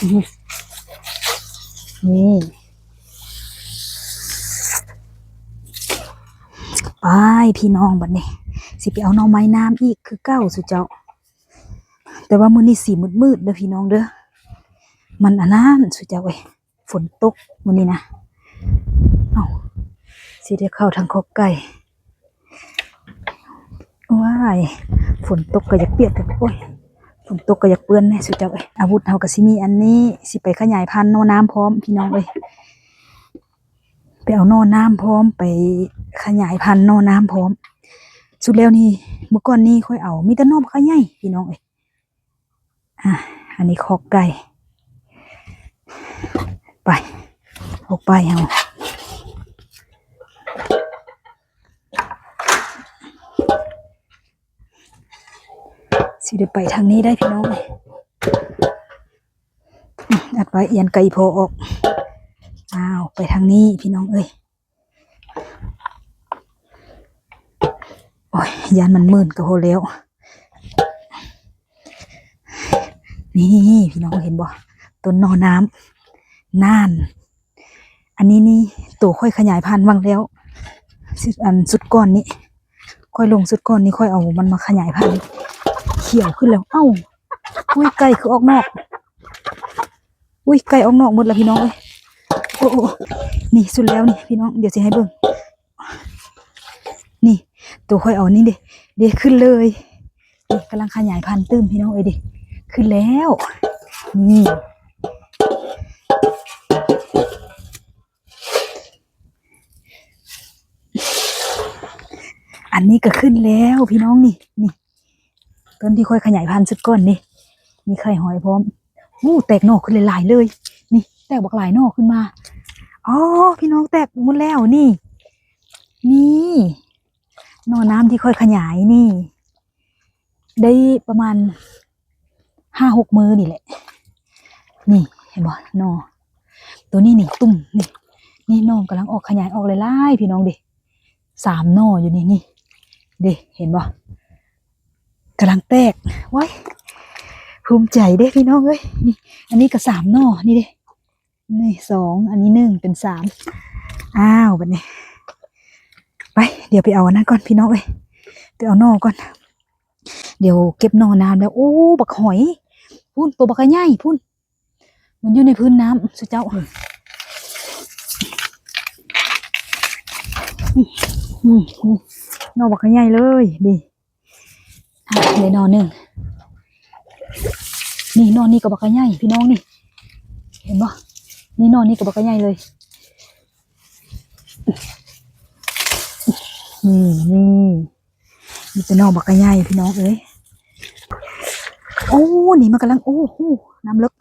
นี่ไปพี่น้องบัดนี้ สิไปเอาน่อไม้น้ำอีกคือเก้าสุเจ้า แต่ว่ามือนี้สีมืดๆเด้อพี่น้องเด้อมันอันนั้นสุเจ้าเว้ยฝนตกมือนี้นะเอาสิได้เข้าทางคอกไก่ว้ายฝนตกก็อยากเปียกกันโอ้ย ฝนตกก็อยากเปื้อนแน่สุดเจ้าเอ้ยอาวุธเฮาก็สิมีอันนี้สิไปขยายพันธุ์นอน้ำพร้อมพี่น้องเอ้ยไปเอานอน้ำพร้อมไปขยายพันธุ์นอน้ำพร้อม สุดแล้วนี่เมื่อก่อนนี้ค่อยเอามีแต่นอมขยายพี่น้องเอ้ยอะอันนี้คอกไก่ไปออกไปเฮา สิได้ไปทางนี้ได้พี่น้องเอ้ยอืมอัดไว้เอียนไก่โพออกอ้าวไปทางนี้พี่น้องเอ้ยโอ้ยยานมันมืนก็โหแล้ว นี่พี่น้องเห็นบ่ต้นนอน้ำน่าน อันนี้นี่ตัวค่อยขยายพันธุ์วังแล้วสุดอันสุดก้อนนี้ค่อยลงสุดก้อนนี้ค่อยเอามันมาขยายพันธุ์ เขียวขึ้นแล้ว เอ้า อุ้ยไก่คือออกนอก อุ้ยไก่ออกนอกหมดแล้วพี่น้องเอ้ยโอ้โอ้นี่สุดแล้วนี่พี่น้อง เดี๋ยวจะให้เบิ่ง นี่ ตัวค่อยเอานี่เด้เด้ขึ้นเลยนี่กำลังขยายพันธุ์ตื้มพี่น้องเอ้ยเด้ขึ้นแล้ว นี่อันนี้ก็ขึ้นแล้วพี่น้องนี่นี่ ต้นที่ค่อยขยายพันธุ์สุดก้อนนี่มีไข่หอยพร้อมวู้แตกน่อขึ้นหลายๆเลย นี่ แตกบักหลายน่อขึ้นมาอ๋อพี่น้องแตกหมดแล้วนี่ นี่นอน้ำที่ค่อยขยายนี่ ได้ประมาณห้าหกมือนี่แหละ นี่เห็นบ่นอตัวนี้นี่ตุ่มนี่ นี่น่อกำลังออกขยายออกเลยล่ายๆพี่น้องดิสามนออยู่นี่นี่เด้เห็นบ่ กำลังแตกไว้ยภูมิใจเด้พี่น้องเอ้ยนี่ อันนี้ก็สามนอนี่เด้นี่สองอันนี้หนึ่งเป็นสามอ้าวแบบนี้ ไปเดี๋ยวไปเอาอันนั้นก่อนพี่น้องเอ้ยไปเอานอก่อน เดี๋ยวเก็บนอน้ำแล้วโอ้บักหอยพุ่นตัวบักกระใหญ่พุ่นมันอยู่ในพื้นน้ำสุดเจ้านี่นี่นี่หน่อบักกระใหญ่เลยดี อะเลยนอนหนึ่งนี่นอนนี่กับบักกะใหญ่พี่น้องนี่ เห็นบ่นี่นอนนี่กับบักกะใหญ่เลยนี่นี่นี่เป็นนอนบักกะใหญ่พี่น้องเอ้ยโอ้นี่มันกำลังโอ้โหน้ำลึก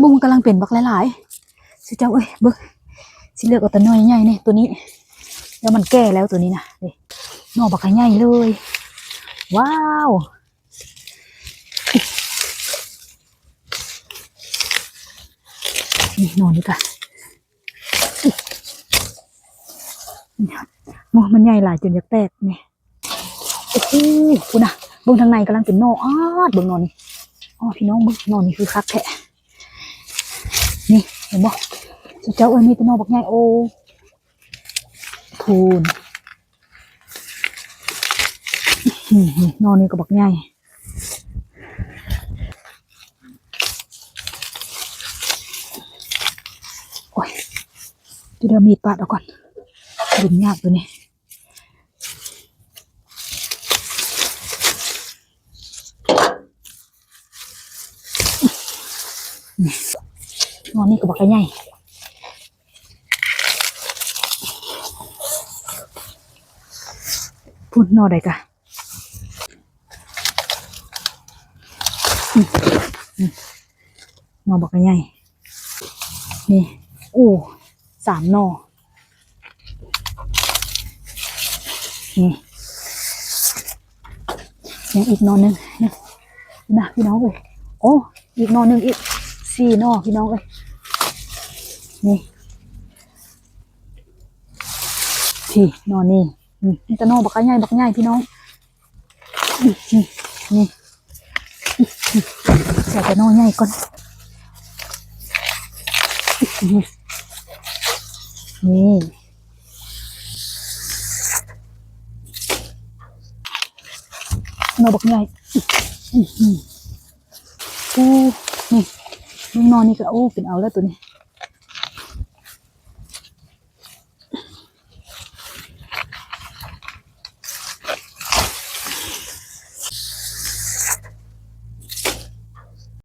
บุ้งมันกำลังเป็นบักหลายๆสิเจ้าเอ้ยบิ้งสิเลือกเอาแต่น้อยใหญ่ๆนี่ตัวนี้ แล้วมันแก่แล้วตัวนี้นะนี่ น่อบักใหญ่เลย ว้าวนี่นอนี่ค่ะโอ้มันใหญ่หลายจนอยากแตกนี่โอ้โหคุณนะเบื้องทางในกำลังเป็นนออ้าดเบื้องนอนนี่อ๋อพี่น้องเบื้องนอนนี่คือคักแท้นี่เห็นบ่เจ้าเอ้ยมีแต่หน่อบักใหญ่โอ้ทูน อืม นอนนี่ก็บักใหญ่โอ้ยเดี๋ยวเดี๋ยวมีดปาดเอาก่อนดุนยากตัวนี้นี่นอนนี่ก็บักใหญ่พูดนอนใดกะ นอบอกกันใหญ่นี่โอ้สามนอนี่ยังอีกนอนหนึ่งนี่นะพี่น้องเลยโอ้อีกนอนหนึ่งอีกสี่นอพี่น้องเลยนี่พี่นอนนี่อืมนี่แต่หนอบักใหญ่บักใหญ่พี่น้องนี่นี่ แสส่แต่นอใหญ่ก่อนนี่นอบักใหญ่อื้อหือนี่นอนนี่ก็โอ้เป็นเอาแล้วตัวนี้